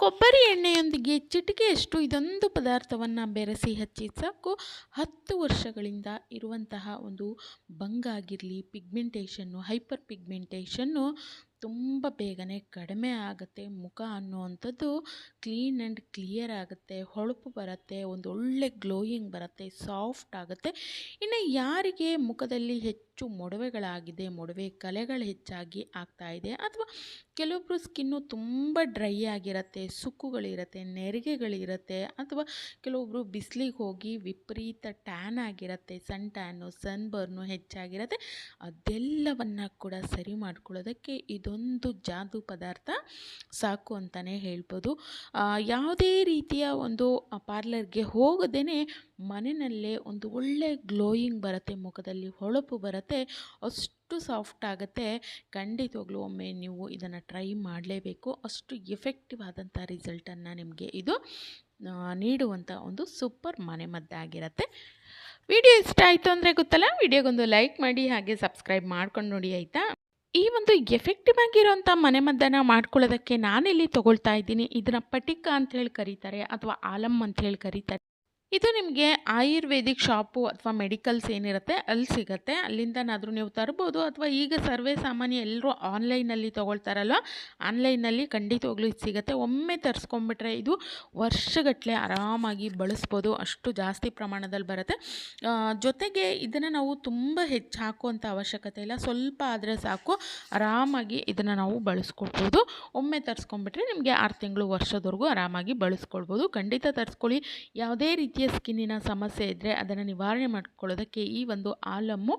ಕೊಬ್ಬರಿ ಎಣ್ಣೆಯೊಂದಿಗೆ ಚಿಟಿಕೆಯಷ್ಟು ಇದೊಂದು ಪದಾರ್ಥವನ್ನು ಬೆರೆಸಿ ಹಚ್ಚಿ ಸಾಕು. ಹತ್ತು ವರ್ಷಗಳಿಂದ ಇರುವಂತಹ ಒಂದು ಬಂಗಾಗಿರಲಿ ಪಿಗ್ಮೆಂಟೇಷನ್ನು ಹೈಪರ್ ಪಿಗ್ಮೆಂಟೇಷನ್ನು ತುಂಬ ಬೇಗನೆ ಕಡಿಮೆ ಆಗುತ್ತೆ, ಮುಖ ಅನ್ನುವಂಥದ್ದು ಕ್ಲೀನ್ ಆ್ಯಂಡ್ ಕ್ಲಿಯರ್ ಆಗುತ್ತೆ, ಹೊಳಪು ಬರುತ್ತೆ, ಒಂದು ಒಳ್ಳೆ ಗ್ಲೋಯಿಂಗ್ ಬರುತ್ತೆ ಸಾಫ್ಟ್ ಆಗುತ್ತೆ. ಇನ್ನು ಯಾರಿಗೆ ಮುಖದಲ್ಲಿ ಹೆಚ್ಚು ಮೊಡವೆಗಳಾಗಿದೆ, ಮೊಡವೆ ಕಲೆಗಳು ಹೆಚ್ಚಾಗಿ ಆಗ್ತಾ ಇದೆ ಅಥವಾ ಕೆಲವೊಬ್ಬರು ಸ್ಕಿನ್ನು ತುಂಬ ಡ್ರೈ ಆಗಿರುತ್ತೆ, ಸುಕ್ಕುಗಳಿರುತ್ತೆ, ನೆರಿಗೆಗಳಿರುತ್ತೆ ಅಥವಾ ಕೆಲವೊಬ್ಬರು ಬಿಸಿಲಿಗೆ ಹೋಗಿ ವಿಪರೀತ ಟ್ಯಾನ್ ಆಗಿರುತ್ತೆ ಸನ್ ಟ್ಯಾನು ಸನ್ ಬರ್ನು ಹೆಚ್ಚಾಗಿರುತ್ತೆ, ಅದೆಲ್ಲವನ್ನು ಕೂಡ ಸರಿ ಮಾಡ್ಕೊಳ್ಳೋದಕ್ಕೆ ಇದೊಂದು ಜಾದು ಪದಾರ್ಥ, ಸಾಕು ಅಂತಲೇ ಹೇಳ್ಬೋದು. ಯಾವುದೇ ರೀತಿಯ ಒಂದು ಪಾರ್ಲರ್ಗೆ ಹೋಗದೇ ಮನೆಯಲ್ಲೇ ಒಂದು ಒಳ್ಳೆ ಗ್ಲೋಯಿಂಗ್ ಬರುತ್ತೆ, ಮುಖದಲ್ಲಿ ಹೊಳಪು ಬರುತ್ತೆ, ಅಷ್ಟು ಸಾಫ್ಟ್ ಆಗುತ್ತೆ. ಖಂಡಿತವಾಗ್ಲೂ ಒಮ್ಮೆ ನೀವು ಇದನ್ನು ಟ್ರೈ ಮಾಡಲೇಬೇಕು. ಅಷ್ಟು ಎಫೆಕ್ಟಿವ್ ಆದಂಥ ರಿಸಲ್ಟನ್ನು ನಿಮಗೆ ಇದು ನೀಡುವಂಥ ಒಂದು ಸೂಪರ್ ಮನೆಮದ್ದಾಗಿರುತ್ತೆ ವಿಡಿಯೋ ಇಷ್ಟ ಆಯಿತು ಅಂದರೆ ಗೊತ್ತಲ್ಲ, ವಿಡಿಯೋಗೊಂದು ಲೈಕ್ ಮಾಡಿ, ಹಾಗೆ ಸಬ್ಸ್ಕ್ರೈಬ್ ಮಾಡ್ಕೊಂಡು ನೋಡಿ, ಆಯಿತಾ? ಈ ಒಂದು ಎಫೆಕ್ಟಿವ್ ಆಗಿರೋಂಥ ಮನೆಮದ್ದನ್ನು ಮಾಡ್ಕೊಳ್ಳೋದಕ್ಕೆ ನಾನಿಲ್ಲಿ ತಗೊಳ್ತಾ ಇದ್ದೀನಿ. ಇದನ್ನು ಪಟಿಕ ಅಂತ ಹೇಳಿ ಕರೀತಾರೆ, ಅಥವಾ ಆಲಮ್ ಅಂತ ಹೇಳಿ ಕರೀತಾರೆ. ಇದು ನಿಮಗೆ ಆಯುರ್ವೇದಿಕ್ ಶಾಪು ಅಥವಾ ಮೆಡಿಕಲ್ಸ್ ಏನಿರುತ್ತೆ, ಅಲ್ಲಿ ಸಿಗುತ್ತೆ. ಅಲ್ಲಿಂದನಾದರೂ ನೀವು ತರ್ಬೋದು ಅಥವಾ ಈಗ ಸರ್ವೇ ಸಾಮಾನ್ಯ ಎಲ್ಲರೂ ಆನ್ಲೈನಲ್ಲಿ ತೊಗೊಳ್ತಾರಲ್ವ? ಆನ್ಲೈನಲ್ಲಿ ಖಂಡಿತವಾಗ್ಲೂ ಇದು ಸಿಗುತ್ತೆ. ಒಮ್ಮೆ ತರಿಸ್ಕೊಂಬಿಟ್ರೆ ಇದು ವರ್ಷಗಟ್ಟಲೆ ಆರಾಮಾಗಿ ಬಳಸ್ಬೋದು. ಅಷ್ಟು ಜಾಸ್ತಿ ಪ್ರಮಾಣದಲ್ಲಿ ಬರುತ್ತೆ. ಜೊತೆಗೆ ಇದನ್ನು ನಾವು ತುಂಬ ಹೆಚ್ಚು ಹಾಕುವಂಥ ಅವಶ್ಯಕತೆ ಇಲ್ಲ. ಸ್ವಲ್ಪ ಆದರೆ ಸಾಕು. ಆರಾಮಾಗಿ ಇದನ್ನು ನಾವು ಬಳಸ್ಕೊಳ್ಬೋದು. ಒಮ್ಮೆ ತರಿಸ್ಕೊಂಬಿಟ್ರೆ ನಿಮಗೆ ಆರು ತಿಂಗಳು ವರ್ಷದವರೆಗೂ ಆರಾಮಾಗಿ ಬಳಸ್ಕೊಳ್ಬೋದು. ಖಂಡಿತ ತರಿಸ್ಕೊಳ್ಳಿ. ಯಾವುದೇ ರೀತಿಯ ಸ್ಕಿನ್ನಿನ ಸಮಸ್ಯೆ ಇದ್ದರೆ ಅದನ್ನು ನಿವಾರಣೆ ಮಾಡ್ಕೊಳ್ಳೋದಕ್ಕೆ ಈ ಒಂದು ಆಲಮ್ಮು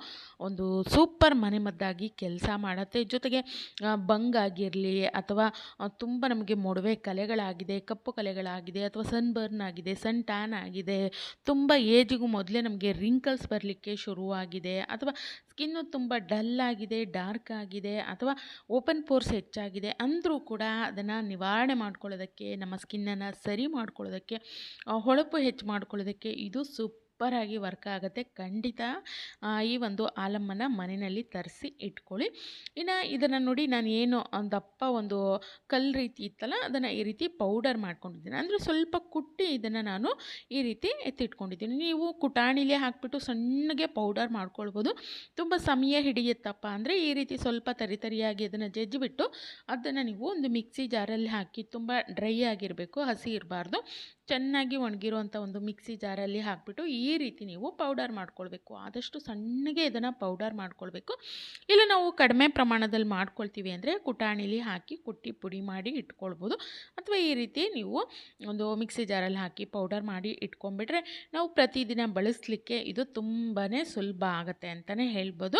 ಒಂದು ಸೂಪರ್ ಮನೆಮದ್ದಾಗಿ ಕೆಲಸ ಮಾಡುತ್ತೆ. ಜೊತೆಗೆ ಬಂಗ್ ಬಂಗಾಗಿರಲಿ ಅಥವಾ ತುಂಬ ನಮಗೆ ಮೊಡವೆ ಕಲೆಗಳಾಗಿದೆ, ಕಪ್ಪು ಕಲೆಗಳಾಗಿದೆ ಅಥವಾ ಸನ್ ಬರ್ನ್ ಆಗಿದೆ ಸನ್ ಟ್ಯಾನ್ ಆಗಿದೆ, ತುಂಬ ಏಜಿಗೂ ಮೊದಲೇ ನಮಗೆ ರಿಂಕಲ್ಸ್ ಬರಲಿಕ್ಕೆ ಶುರುವಾಗಿದೆ ಅಥವಾ ಸ್ಕಿನ್ನು ತುಂಬ ಡಲ್ ಆಗಿದೆ, ಡಾರ್ಕ್ ಆಗಿದೆ ಅಥವಾ ಓಪನ್ ಪೋರ್ಸ್ ಹೆಚ್ಚಾಗಿದೆ ಅಂದರೂ ಕೂಡ ಅದನ್ನು ನಿವಾರಣೆ ಮಾಡ್ಕೊಳ್ಳೋದಕ್ಕೆ, ನಮ್ಮ ಸ್ಕಿನ್ನನ್ನು ಸರಿ ಮಾಡ್ಕೊಳ್ಳೋದಕ್ಕೆ ಹೊಳಪು ಹೆಚ್ಚು ಮಾಡ್ಕೊಳ್ಳೋದಕ್ಕೆ ಇದು ಸೂಪರಾಗಿ ವರ್ಕ್ ಆಗುತ್ತೆ. ಖಂಡಿತ ಈ ಒಂದು ಆಲಮ್ಮನ ಮನೆಯಲ್ಲಿ ತರಿಸಿ ಇಟ್ಕೊಳ್ಳಿ. ಇನ್ನು ಇದನ್ನು ನೋಡಿ ನಾನು ಏನು ದಪ್ಪ ಒಂದು ಕಲ್ಲು ರೀತಿ ಇತ್ತಲ್ಲ, ಅದನ್ನು ಈ ರೀತಿ ಪೌಡರ್ ಮಾಡ್ಕೊಂಡಿದ್ದೀನಿ. ಅಂದರೆ ಸ್ವಲ್ಪ ಕುಟ್ಟಿ ಇದನ್ನು ನಾನು ಈ ರೀತಿ ಎತ್ತಿಟ್ಕೊಂಡಿದ್ದೀನಿ. ನೀವು ಕುಟಾಣಿಲೇ ಹಾಕ್ಬಿಟ್ಟು ಸಣ್ಣಗೆ ಪೌಡರ್ ಮಾಡ್ಕೊಳ್ಬೋದು. ತುಂಬ ಸಮಯ ಹಿಡಿಯುತ್ತಪ್ಪ ಅಂದರೆ ಈ ರೀತಿ ಸ್ವಲ್ಪ ತರಿ ತರಿಯಾಗಿ ಅದನ್ನು ಜಜ್ಜಿಬಿಟ್ಟು ಅದನ್ನು ನೀವು ಒಂದು ಮಿಕ್ಸಿ ಜಾರಲ್ಲಿ ಹಾಕಿ ತುಂಬ ಡ್ರೈ ಆಗಿರಬೇಕು, ಹಸಿ ಇರಬಾರ್ದು. ಚೆನ್ನಾಗಿ ಒಣಗಿರುವಂಥ ಒಂದು ಮಿಕ್ಸಿ ಜಾರಲ್ಲಿ ಹಾಕಿಬಿಟ್ಟು ಈ ರೀತಿ ನೀವು ಪೌಡರ್ ಮಾಡ್ಕೊಳ್ಬೇಕು. ಆದಷ್ಟು ಸಣ್ಣಗೆ ಇದನ್ನು ಪೌಡರ್ ಮಾಡ್ಕೊಳ್ಬೇಕು. ಇಲ್ಲ ನಾವು ಕಡಿಮೆ ಪ್ರಮಾಣದಲ್ಲಿ ಮಾಡ್ಕೊಳ್ತೀವಿ ಅಂದರೆ ಕುಟಾಣಿಲಿ ಹಾಕಿ ಕುಟ್ಟಿ ಪುಡಿ ಮಾಡಿ ಇಟ್ಕೊಳ್ಬೋದು. ಅಥವಾ ಈ ರೀತಿ ನೀವು ಒಂದು ಮಿಕ್ಸಿ ಜಾರಲ್ಲಿ ಹಾಕಿ ಪೌಡರ್ ಮಾಡಿ ಇಟ್ಕೊಂಡ್ಬಿಟ್ರೆ ನಾವು ಪ್ರತಿದಿನ ಬಳಸಲಿಕ್ಕೆ ಇದು ತುಂಬಾ ಸುಲಭ ಆಗುತ್ತೆ ಅಂತಲೇ ಹೇಳ್ಬೋದು.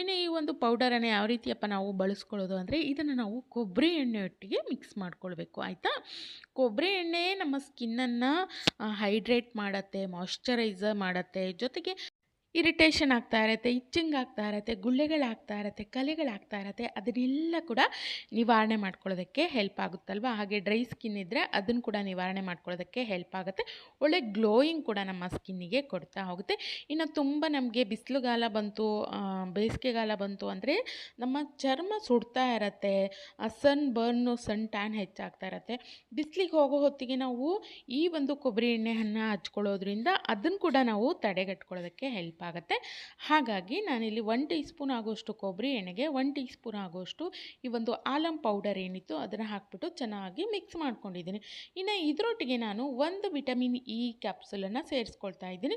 ಇನ್ನು ಈ ಒಂದು ಪೌಡರನ್ನು ಯಾವ ರೀತಿಯಪ್ಪ ನಾವು ಬಳಸ್ಕೊಳ್ಳೋದು ಅಂದರೆ ಇದನ್ನು ನಾವು ಕೊಬ್ಬರಿ ಎಣ್ಣೆಯೊಟ್ಟಿಗೆ ಮಿಕ್ಸ್ ಮಾಡ್ಕೊಳ್ಬೇಕು. ಆಯಿತಾ? ಕೊಬ್ಬರಿ ಎಣ್ಣೆ ನಮ್ಮ ಸ್ಕಿನ್ನನ್ನು ಹೈಡ್ರೇಟ್ ಮಾಡುತ್ತೆ ಮಾಯಿಶ್ಚರೈಸರ್ ಮಾಡುತ್ತೆ, ಜೊತೆಗೆ ಇರಿಟೇಷನ್ ಆಗ್ತಾ ಇರುತ್ತೆ, ಇಚ್ಚಿಂಗ್ ಆಗ್ತಾ ಇರುತ್ತೆ ಗುಳ್ಳೆಗಳಾಗ್ತಾ ಇರುತ್ತೆ ಕಲೆಗಳಾಗ್ತಾ ಇರುತ್ತೆ, ಅದನ್ನೆಲ್ಲ ಕೂಡ ನಿವಾರಣೆ ಮಾಡ್ಕೊಳ್ಳೋದಕ್ಕೆ ಹೆಲ್ಪ್ ಆಗುತ್ತಲ್ವ? ಹಾಗೆ ಡ್ರೈ ಸ್ಕಿನ್ ಇದ್ದರೆ ಅದನ್ನು ಕೂಡ ನಿವಾರಣೆ ಮಾಡ್ಕೊಳ್ಳೋದಕ್ಕೆ ಹೆಲ್ಪ್ ಆಗುತ್ತೆ. ಒಳ್ಳೆ ಗ್ಲೋಯಿಂಗ್ ಕೂಡ ನಮ್ಮ ಸ್ಕಿನ್ನಿಗೆ ಕೊಡ್ತಾ ಹೋಗುತ್ತೆ. ಇನ್ನು ತುಂಬ ನಮಗೆ ಬಿಸಿಲುಗಾಲ ಬಂತು ಬೇಸಿಗೆಗಾಲ ಬಂತು ಅಂದರೆ ನಮ್ಮ ಚರ್ಮ ಸುಡ್ತಾ ಇರತ್ತೆ ಸನ್ ಬರ್ನು ಸನ್ ಟ್ಯಾನ್ ಹೆಚ್ಚಾಗ್ತಾ ಇರತ್ತೆ. ಬಿಸಿಲಿಗೆ ಹೋಗೋ ಹೊತ್ತಿಗೆ ನಾವು ಈ ಒಂದು ಕೊಬ್ಬರಿ ಎಣ್ಣೆಯನ್ನು ಹಚ್ಕೊಳ್ಳೋದ್ರಿಂದ ಅದನ್ನು ಕೂಡ ನಾವು ತಡೆಗಟ್ಕೊಳ್ಳೋದಕ್ಕೆ ಹೆಲ್ಪ್ ಆಗುತ್ತೆ. ಹಾಗಾಗಿ ನಾನಿಲ್ಲಿ ಒನ್ ಟೀ ಸ್ಪೂನ್ ಆಗೋಷ್ಟು ಕೊಬ್ಬರಿ ಎಣ್ಣೆಗೆ ಒನ್ ಟೀ ಸ್ಪೂನ್ ಆಗೋಷ್ಟು ಈ ಒಂದು ಆಲಂ ಪೌಡರ್ ಏನಿತ್ತು ಅದನ್ನು ಹಾಕ್ಬಿಟ್ಟು ಚೆನ್ನಾಗಿ ಮಿಕ್ಸ್ ಮಾಡ್ಕೊಂಡಿದ್ದೀನಿ. ಇನ್ನು ಇದರೊಟ್ಟಿಗೆ ನಾನು ಒಂದು ವಿಟಮಿನ್ ಇ ಕ್ಯಾಪ್ಸುಲನ್ನು ಸೇರಿಸ್ಕೊಳ್ತಾ ಇದ್ದೀನಿ.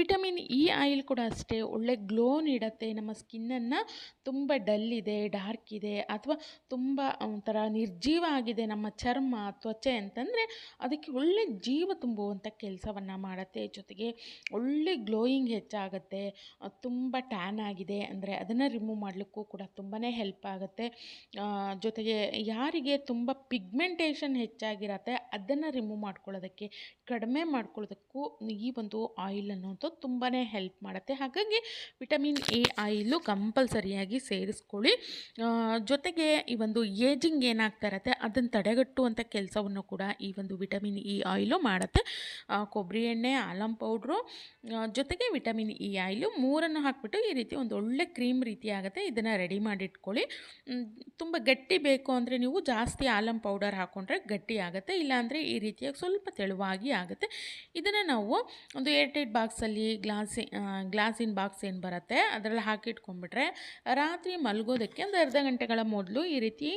ವಿಟಮಿನ್ ಇ ಆಯಿಲ್ ಕೂಡ ಅಷ್ಟೇ ಒಳ್ಳೆ ಗ್ಲೋ ನೀಡುತ್ತೆ ನಮ್ಮ ಸ್ಕಿನ್ನನ್ನು ತುಂಬ ಡಲ್ ಇದೆ ಡಾರ್ಕ್ ಇದೆ ಅಥವಾ ತುಂಬ ಒಂಥರ ನಿರ್ಜೀವ ಆಗಿದೆ ನಮ್ಮ ಚರ್ಮ, ತ್ವಚೆ ಅಂತಂದರೆ ಅದಕ್ಕೆ ಒಳ್ಳೆ ಜೀವ ತುಂಬುವಂಥ ಕೆಲಸವನ್ನು ಮಾಡುತ್ತೆ. ಜೊತೆಗೆ ಒಳ್ಳೆ ಗ್ಲೋಯಿಂಗ್ ಹೆಚ್ಚಾಗುತ್ತೆ, ತುಂಬ ಟ್ಯಾನ್ ಆಗಿದೆ ಅಂದರೆ ಅದನ್ನು ರಿಮೂವ್ ಮಾಡಲಿಕ್ಕೂ ಕೂಡ ತುಂಬಾ ಹೆಲ್ಪ್ ಆಗುತ್ತೆ. ಜೊತೆಗೆ ಯಾರಿಗೆ ತುಂಬ ಪಿಗ್ಮೆಂಟೇಷನ್ ಹೆಚ್ಚಾಗಿರತ್ತೆ ಅದನ್ನು ರಿಮೂವ್ ಮಾಡ್ಕೊಳ್ಳೋದಕ್ಕೆ, ಕಡಿಮೆ ಮಾಡ್ಕೊಳ್ಳೋದಕ್ಕೂ ಈ ಒಂದು ಆಯಿಲ್ ಅನ್ನೋಂಥದ್ದು ತುಂಬಾ ಹೆಲ್ಪ್ ಮಾಡುತ್ತೆ. ಹಾಗಾಗಿ ವಿಟಮಿನ್ ಎ ಆಯಿಲು ಕಂಪಲ್ಸರಿಯಾಗಿ ಸೇರಿಸ್ಕೊಳ್ಳಿ. ಜೊತೆಗೆ ಈ ಒಂದು ಏಜಿಂಗ್ ಏನಾಗ್ತಾ ಇರತ್ತೆ ಅದನ್ನು ತಡೆಗಟ್ಟುವಂಥ ಕೆಲಸವನ್ನು ಕೂಡ ಈ ಒಂದು ವಿಟಮಿನ್ ಇ ಆಯಿಲು ಮಾಡುತ್ತೆ. ಕೊಬ್ಬರಿ ಎಣ್ಣೆ, ಆಲಂ ಪೌಡ್ರು ಜೊತೆಗೆ ವಿಟಮಿನ್ ಇ ಆಯಿಲು ಮೂರನ್ನು ಹಾಕಿಬಿಟ್ಟು ಈ ರೀತಿ ಒಂದು ಒಳ್ಳೆ ಕ್ರೀಮ್ ರೀತಿ ಆಗುತ್ತೆ, ಇದನ್ನು ರೆಡಿ ಮಾಡಿಟ್ಕೊಳ್ಳಿ. ತುಂಬ ಗಟ್ಟಿ ಬೇಕು ಅಂದರೆ ನೀವು ಜಾಸ್ತಿ ಆಲಂ ಪೌಡರ್ ಹಾಕ್ಕೊಂಡ್ರೆ ಗಟ್ಟಿ ಆಗುತ್ತೆ, ಇಲ್ಲಾಂದರೆ ಈ ರೀತಿಯಾಗಿ ಸ್ವಲ್ಪ ತೆಳುವಾಗಿ ಆಗುತ್ತೆ. ಇದನ್ನು ನಾವು ಒಂದು ಏರ್ಟೈಟ್ ಬಾಕ್ಸಲ್ಲಿ ಗ್ಲಾಸಿ ಗ್ಲಾಸಿನ ಬಾಕ್ಸ್ ಏನು ಬರುತ್ತೆ, ಅದರಲ್ಲಿ ಹಾಕಿಟ್ಕೊಂಡ್ಬಿಟ್ರೆ ರಾತ್ರಿ ಮಲಗೋದಕ್ಕೆ ಒಂದು ಅರ್ಧ ಗಂಟೆಗಳ ಮೊದಲು ಈ ರೀತಿ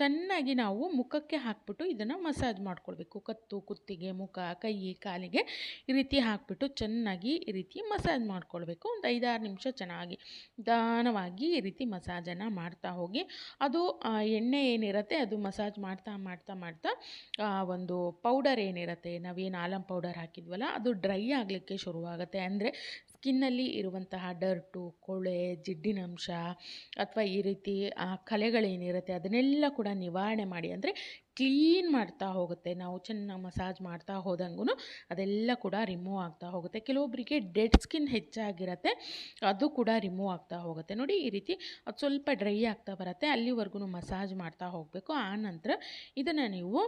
ಚೆನ್ನಾಗಿ ನಾವು ಮುಖಕ್ಕೆ ಹಾಕ್ಬಿಟ್ಟು ಇದನ್ನು ಮಸಾಜ್ ಮಾಡ್ಕೊಳ್ಬೇಕು. ಕತ್ತು, ಕುತ್ತಿಗೆ, ಮುಖ, ಕೈ, ಕಾಲಿಗೆ ಈ ರೀತಿ ಹಾಕ್ಬಿಟ್ಟು ಚೆನ್ನಾಗಿ ಈ ರೀತಿ ಮಸಾಜ್ ಮಾಡ್ಕೊಳ್ಬೇಕು. ಒಂದು ಐದಾರು ನಿಮಿಷ ಚೆನ್ನಾಗಿ ನಿಧಾನವಾಗಿ ಈ ರೀತಿ ಮಸಾಜನ್ನು ಮಾಡ್ತಾ ಹೋಗಿ, ಅದು ಎಣ್ಣೆ ಏನಿರುತ್ತೆ ಅದು ಮಸಾಜ್ ಮಾಡ್ತಾ ಮಾಡ್ತಾ ಮಾಡ್ತಾ ಒಂದು ಪೌಡರ್ ಏನಿರುತ್ತೆ, ನಾವೇನು ಆಲಂ ಪೌಡರ್ ಹಾಕಿದ್ವಲ್ಲ, ಅದು ಡ್ರೈ ಆಗಲಿಕ್ಕೆ ಶುರುವಾಗುತ್ತೆ. ಅಂದರೆ ಸ್ಕಿನ್ನಲ್ಲಿ ಇರುವಂತಹ ಡರ್ಟು, ಕೊಳೆ ಜಿಡ್ಡಿನಂಶ ಅಥವಾ ಈ ರೀತಿ, ಆ ಕಲೆಗಳೇನಿರುತ್ತೆ ಅದನ್ನೆಲ್ಲ ಕೂಡ ನಿವಾರಣೆ ಮಾಡಿ. ಅಂದರೆ ಕ್ಲೀನ್ ಮಾಡ್ತಾ ಹೋಗುತ್ತೆ. ನಾವು ಚೆನ್ನಾಗಿ ಮಸಾಜ್ ಮಾಡ್ತಾ ಹೋದಂಗೂ ಅದೆಲ್ಲ ಕೂಡ ರಿಮೂವ್ ಆಗ್ತಾ ಹೋಗುತ್ತೆ. ಕೆಲವೊಬ್ಬರಿಗೆ ಡೆಡ್ ಸ್ಕಿನ್ ಹೆಚ್ಚಾಗಿರುತ್ತೆ, ಅದು ಕೂಡ ರಿಮೂವ್ ಆಗ್ತಾ ಹೋಗುತ್ತೆ. ನೋಡಿ ಈ ರೀತಿ ಅದು ಸ್ವಲ್ಪ ಡ್ರೈ ಆಗ್ತಾ ಬರುತ್ತೆ ಅಲ್ಲಿವರೆಗೂ ಮಸಾಜ್ ಮಾಡ್ತಾ ಹೋಗಬೇಕು. ಆ ನಂತರ ಇದನ್ನು ನೀವು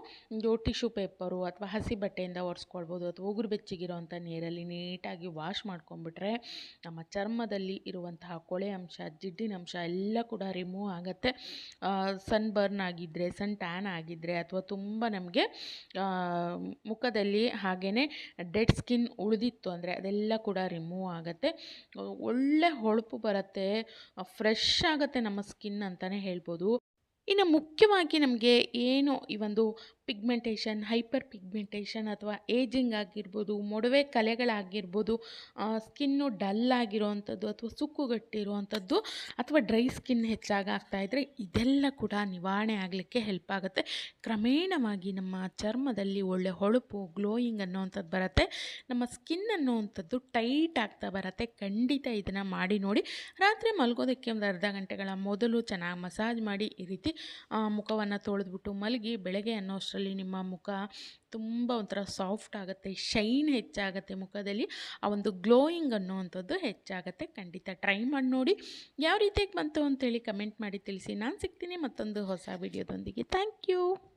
ಟಿಶ್ಯೂ ಪೇಪರು ಅಥವಾ ಹಸಿ ಬಟ್ಟೆಯಿಂದ ಒರೆಸ್ಕೊಳ್ಬೋದು ಅಥವಾ ಉಗುರು ಬೆಚ್ಚಗಿರೋವಂಥ ನೀರಲ್ಲಿ ನೀಟಾಗಿ ವಾಶ್ ಮಾಡ್ಕೊಂಡ್ಬಿಟ್ರೆ ನಮ್ಮ ಚರ್ಮದಲ್ಲಿ ಇರುವಂತಹ ಕೊಳೆ ಅಂಶ, ಜಿಡ್ಡಿನ ಅಂಶ ಎಲ್ಲ ಕೂಡ ರಿಮೂವ್ ಆಗುತ್ತೆ. ಸನ್ ಬರ್ನ್ ಆಗಿದ್ದರೆ ಸನ್ ಟ್ಯಾನ್ ಆಗಿದ್ದರೆ ಅಥವಾ ತುಂಬ ನಮಗೆ ಮುಖದಲ್ಲಿ ಹಾಗೆಯೇ ಡೆಡ್ ಸ್ಕಿನ್ ಉಳಿದಿತ್ತು ಅಂದರೆ ಅದೆಲ್ಲ ಕೂಡ ರಿಮೂವ್ ಆಗುತ್ತೆ. ಒಳ್ಳೆ ಹೊಳಪು ಬರುತ್ತೆ ಫ್ರೆಶ್ ಆಗುತ್ತೆ ನಮ್ಮ ಸ್ಕಿನ್ ಅಂತಲೇ ಹೇಳ್ಬೋದು. ಇನ್ನು ಮುಖ್ಯವಾಗಿ ನಮಗೆ ಏನು ಈ ಒಂದು ಪಿಗ್ಮೆಂಟೇಷನ್ ಹೈಪರ್ ಪಿಗ್ಮೆಂಟೇಷನ್ ಅಥವಾ ಏಜಿಂಗ್ ಆಗಿರ್ಬೋದು, ಮೊಡವೆ ಕಲೆಗಳಾಗಿರ್ಬೋದು ಸ್ಕಿನ್ನು ಡಲ್ ಆಗಿರೋವಂಥದ್ದು ಅಥವಾ ಸುಕ್ಕುಗಟ್ಟಿರುವಂಥದ್ದು ಅಥವಾ ಡ್ರೈ ಸ್ಕಿನ್ ಹೆಚ್ಚಾಗಿ ಆಗ್ತಾಯಿದ್ರೆ ಇದೆಲ್ಲ ಕೂಡ ನಿವಾರಣೆ ಆಗಲಿಕ್ಕೆ ಹೆಲ್ಪ್ ಆಗುತ್ತೆ. ಕ್ರಮೇಣವಾಗಿ ನಮ್ಮ ಚರ್ಮದಲ್ಲಿ ಒಳ್ಳೆ ಹೊಳಪು ಗ್ಲೋಯಿಂಗ್ ಅನ್ನೋವಂಥದ್ದು ಬರುತ್ತೆ. ನಮ್ಮ ಸ್ಕಿನ್ ಅನ್ನೋವಂಥದ್ದು ಟೈಟ್ ಆಗ್ತಾ ಬರುತ್ತೆ. ಖಂಡಿತ ಇದನ್ನು ಮಾಡಿ ನೋಡಿ. ರಾತ್ರಿ ಮಲಗೋದಕ್ಕೆ ಒಂದು ಅರ್ಧ ಗಂಟೆಗಳ ಮೊದಲು ಚೆನ್ನಾಗಿ ಮಸಾಜ್ ಮಾಡಿ ಈ ರೀತಿ ಮುಖವನ್ನು ತೊಳೆದ್ಬಿಟ್ಟು ಮಲಗಿ ಬೆಳಗ್ಗೆ ಅನ್ನೋಷ್ಟರಲ್ಲಿ ನಿಮ್ಮ ಮುಖ ತುಂಬ ಒಂಥರ ಸಾಫ್ಟ್ ಆಗುತ್ತೆ ಶೈನ್ ಹೆಚ್ಚಾಗುತ್ತೆ ಮುಖದಲ್ಲಿ. ಆ ಒಂದು ಗ್ಲೋಯಿಂಗ್ ಅನ್ನುವಂಥದ್ದು ಹೆಚ್ಚಾಗುತ್ತೆ, ಖಂಡಿತ. ಟ್ರೈ ಮಾಡಿ ನೋಡಿ. ಯಾವ ರೀತಿಯಾಗಿ ಬಂತು ಅಂತೇಳಿ ಕಮೆಂಟ್ ಮಾಡಿ ತಿಳಿಸಿ. ನಾನು ಸಿಗ್ತೀನಿ ಮತ್ತೊಂದು ಹೊಸ ವಿಡಿಯೋದೊಂದಿಗೆ ಥ್ಯಾಂಕ್ ಯು